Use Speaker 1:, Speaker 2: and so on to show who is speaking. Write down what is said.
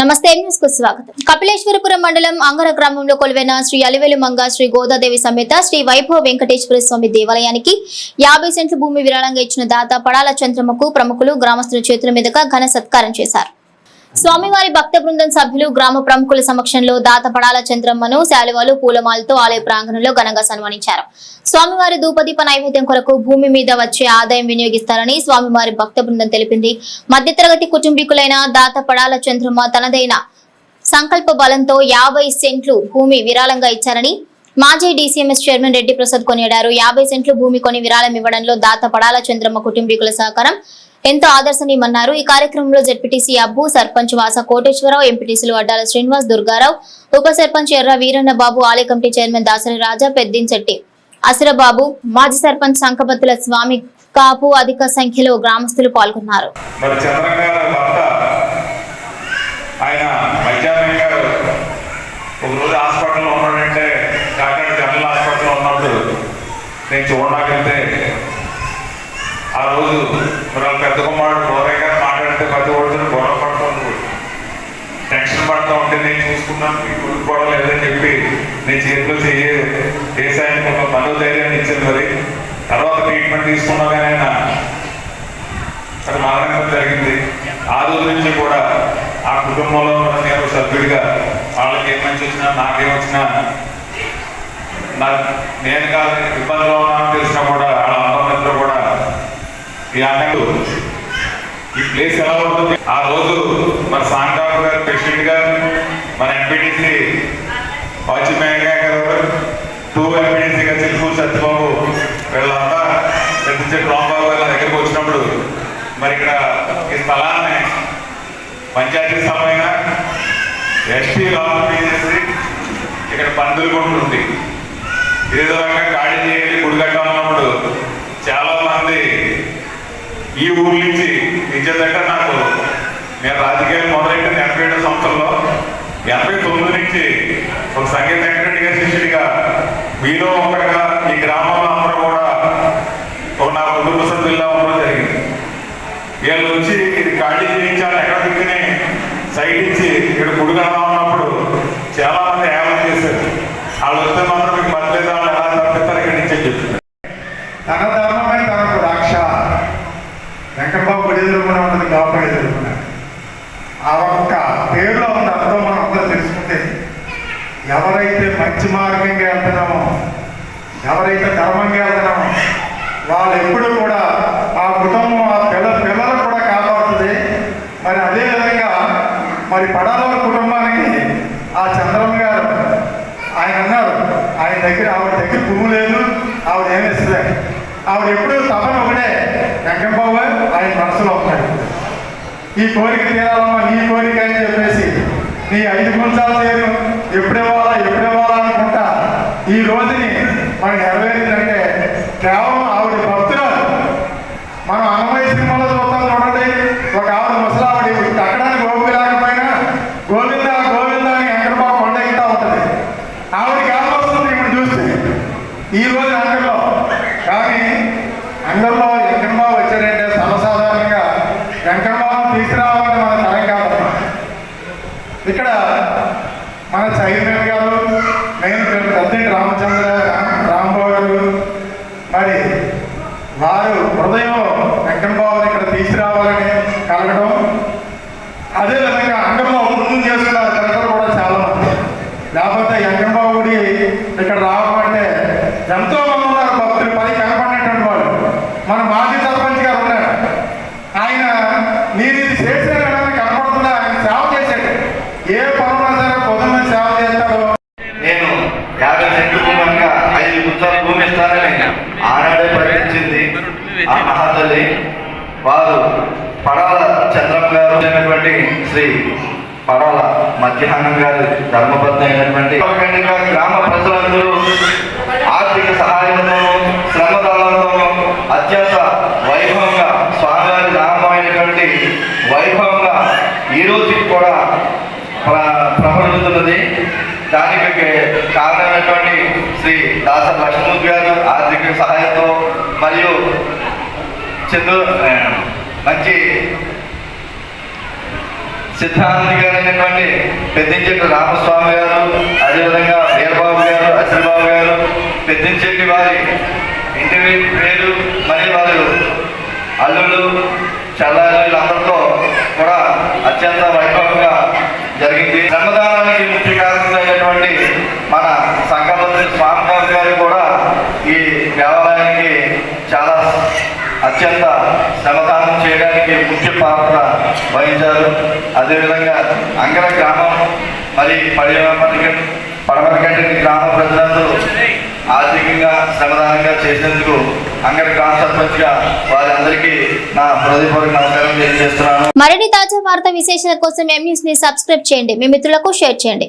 Speaker 1: నమస్తే న్యూస్కు స్వాగతం. కపిలేశ్వరపురం మండలం అంగర గ్రామంలో కొలువైన శ్రీ అలివేలు మంగ శ్రీ గోదాదేవి సమేత శ్రీ వైభవ వెంకటేశ్వర స్వామి దేవాలయానికి యాభై సెంట్ల భూమి విరాళంగా ఇచ్చిన దాత పడాల చంద్రమ్మకు ప్రముఖులు గ్రామస్తుల చేతుల మీదుగా ఘన సత్కారం చేశారు. స్వామివారి భక్త బృందం సభ్యులు గ్రామ ప్రముఖుల సమక్షంలో దాతపడాల చంద్రమ్మను శాలువాలు పూలమాలతో ఆలయ ప్రాంగణంలో ఘనంగా సన్మానించారు. స్వామివారి ధూపదీప నైవేద్యం కొరకు భూమి మీద వచ్చే ఆదాయం వినియోగిస్తారని స్వామివారి భక్త బృందం తెలిపింది. మధ్యతరగతి కుటుంబీకులైన దాత పడాల చంద్రమ్మ తనదైన సంకల్ప బలంతో యాభై సెంట్లు భూమి విరాళంగా ఇచ్చారని మాజీ డీసీఎంఎస్ చైర్మన్ రెడ్డి ప్రసాద్ కొనియాడారు. యాభై సెంట్లు భూమి కొని విరాళం ఇవ్వడంలో దాత పడాల చంద్రమ్మ కుటుంబీకుల సహకారం ఎంతో ఆదర్శనీయమన్నారు. ఈ కార్యక్రమంలో జెడ్పీటీసీ అబ్బు సర్పంచ్ వాస కోటేశ్వరరావు ఎంపీటీసీలు అడ్డాల శ్రీనివాస్ దుర్గారావు ఉప సర్పంచ్ ఎర్ర వీరన్న బాబు ఆలయ కమిటీ చైర్మన్ దాసరి రాజా పెద్దించెట్టి అసిరబాబు మాజీ సర్పంచ్ సంకపత్తుల స్వామి కాపు అధిక సంఖ్యలో గ్రామస్తులు పాల్గొన్నారు.
Speaker 2: నేను చూడడానికి వెళ్తే ఆ రోజు మనం వాళ్ళ పెద్ద కుమారుడు గోరయ్య గారు మాట్లాడితే పెద్ద ఒడితో గొడవ పడుతుంది టెన్షన్ పడుతూ ఉంటే నేను చూసుకున్నాను మీకు ఊరుకోవడం లేదని చెప్పి నేను చేతిలో చెయ్యి ఒక కొంత మనోధైర్యాన్ని ఇచ్చింది మరి. తర్వాత ట్రీట్మెంట్ తీసుకున్నా కానీ ఆయన అది మరణం జరిగింది. ఆ రోజు నుంచి కూడా ఆ కుటుంబంలో ఉన్న నేను సభ్యుడిగా వాళ్ళకి ఏం మంచి వచ్చినా నాకేం వచ్చినా నా నేను కాదు ఇబ్బందిలో ఉన్నాను తెలిసినా కూడా ఈ ఈ ప్లేస్ ఎలా ఉంటుంది? ఆ రోజు మన సాంగ్రామ్ గారు ప్రెసిడెంట్ గారు మన ఎంపీటీసీ వాజ్పేయి గారు టూ ఎంపీటీసీ గారు చిలుకూరు సత్యబాబు వీళ్ళంతా పెద్ద చెట్టు రాంబాబు గారి దగ్గరికి వచ్చినప్పుడు మరి ఇక్కడ ఈ స్థలాన్ని పంచాయతీ స్థలమైన ఎస్టీ లాభం చేసి ఇక్కడ పందులు కొంటుంది ఏదో రకంగా ఖాళీ చేయాలి గుడి కట్టాలన్నప్పుడు చాలా మంది ఈ ఊరు నుంచి నిజంగా నాకు నేను రాజకీయాలు మొదలెట్టిన ఎనభై ఏడు సంవత్సరంలో ఎనభై తొమ్మిది నుంచి ఒక సంగీత వెంకటరెడ్డి గారి శిష్యుడిగా మీలో ఒకటిగా ఈ గ్రామంలో అందరూ కూడా ఒక నా కుటుంబ సభ్యుల్లో ఉండడం జరిగింది. వీళ్ళు వచ్చి ఇది ఖాళీ చేయించాలి ఎక్కడ దిక్కుని సైడ్ ఇచ్చి ఇక్కడ గుడి ఉన్నప్పుడు చాలా మంది యావం చేశారు? వాళ్ళు వస్తే మాత్రం మీకు మధ్యలో వాళ్ళు ఎలా తప్పిస్తారు ఇక్కడి నుంచి అని చెప్తున్నారు
Speaker 3: తన ధర్మమే తనకు రక్ష వెంకటబాబు గుడి ఎదురుకునే ఉంటుంది లోపల ఆ ఒక్క పేరులో ఉన్న అర్థం మనం అందరూ తెలుసుకుంటే ఎవరైతే మంచి మార్గంగా వెళ్తున్నామో ఎవరైతే ధర్మంగా వెళ్తున్నామో వాళ్ళు ఎప్పుడు కూడా ఆ కుటుంబం ఆ పిల్ల పిల్లలు కూడా కాపాడుతుంది. మరి అదేవిధంగా మరి పడాల కుటుంబానికి ఆ చంద్రమ్మ గారు ఆయన అన్నారు ఆయన దగ్గర ఆవిడ దగ్గర భూమి లేదు ఆవిడ ఏమి ఇస్తుంది ఆవిడ ఎప్పుడు తపన ఒకటే వెంకటబాబు ఆయన మనసులో ఉన్నాడు ఈ కోరిక తీరాలమ్మా నీ కోరిక అని చెప్పేసి నీ ఐదు గుంచాలు తీరు ఎప్పుడు ఇవ్వాలా ఎప్పుడు ఇవ్వాలా అనుకుంటా ఈ రోజుని మనకి నెరవేరిందంటే కేవలం ఆవిడ భక్తురాలు మనం అన్నమయ్య సినిమాలో చూస్తాం చూడండి ఒక ఆవిడ ముసలావిడ కట్టడానికి గోపి లేకపోయినా గోవింద గోవింద అని వెంకటబాబు కొండ ఎక్కుతా ఉంటుంది ఆవిడకి ఎలా వస్తుంది ఇప్పుడు చూస్తే ఈ రోజు అంగల్లో కానీ అంగల్లో వెంకటబాబు వచ్చాడంటే సర్వసాధారణంగా వెంకటబాబు తీసుకురావాలని మన తరం కాదమ్మా ఇక్కడ మన చైర్మన్ గారు నేను పెద్దంటి రామచంద్ర రామ్- రాంబాబు గారు మరి వారు హృదయం వెంకటబాబుని ఇక్కడ తీసుకురావాలని కలగడం అదే విధంగా అంగంలో ముందు చేస్తున్నారు. కలెక్టర్ కూడా చాలా మంది. లేకపోతే అంగన్బాబు గుడి ఇక్కడ రావాలంటే ఎంతో మంది ఉన్నారు భక్తులు. పది కనపడినటువంటి వాళ్ళు. మన మాజీ సర్పంచ్ గారు ఉన్నారు. ఆయన నేను ఇది చేసిన విధానం కనపడుతుందా ఆయన సేవ చేశాడు. ఏ పనున్నా సరే పొద్దున్న సేవ చేస్తాడో.
Speaker 4: నేను యాభై సెంట్లు భూమిగా ఐదు గుంతల భూమి ఇస్తానని ఆనాడే ప్రకటించింది. ఆ మహాతల్లి వారు పడాల చంద్రమ్మ గారు అయినటువంటి శ్రీ పడాల మధ్యాహ్నం గారి ధర్మపత్ని అయినటువంటి గ్రామ ప్రజలందరూ ఆర్థిక సహాయంతో శ్రమదానంతో అత్యంత వైభవంగా స్వామివారి నామమైనటువంటి వైభవంగా ఈ రోజుకి కూడా ప్ర- ప్రబలుతున్నది. దానికి కారణమైనటువంటి శ్రీ దాస లక్ష్మణ్ గారు ఆర్థిక సహాయంతో మరియు చంద్ర మంచి సిద్ధాంతి గారు అయినటువంటి పెద్దించెట్టి రామస్వామి గారు అదేవిధంగా వీరబాబు గారు అశ్వబాబు గారు పెద్దించెట్టి వారి ఇంటి పేరు మరియు వారు అల్లుళ్ళు చల్లారు వీళ్ళందరితో కూడా అత్యంత వైభవంగా జరిగింది. శ్రమదానానికి ముఖ్య కారణమైనటువంటి మన సంఘపతి స్వామివారి గారు కూడా ఈ దేవాలయానికి చాలా అత్యంత శ్రమదానం చేయడానికి ముఖ్య పాత్ర వహించారు అదేవిధంగా అంగర గ్రామం మరి పడిమరికి పడమరికంటి గ్రామ ప్రజలందరూ ఆర్థికంగా శ్రమదానంగా చేసినందుకు అంగర గ్రామ సర్పంచ్గా వారందరికీ నా హృదయపూర్వక నమస్కారం తెలియజేస్తున్నాను.
Speaker 1: మరిన్ని తాజా వార్త విశేషాల కోసం ఎం ని సబ్స్క్రైబ్ చేయండి. మీ మిత్రులకు షేర్ చేయండి.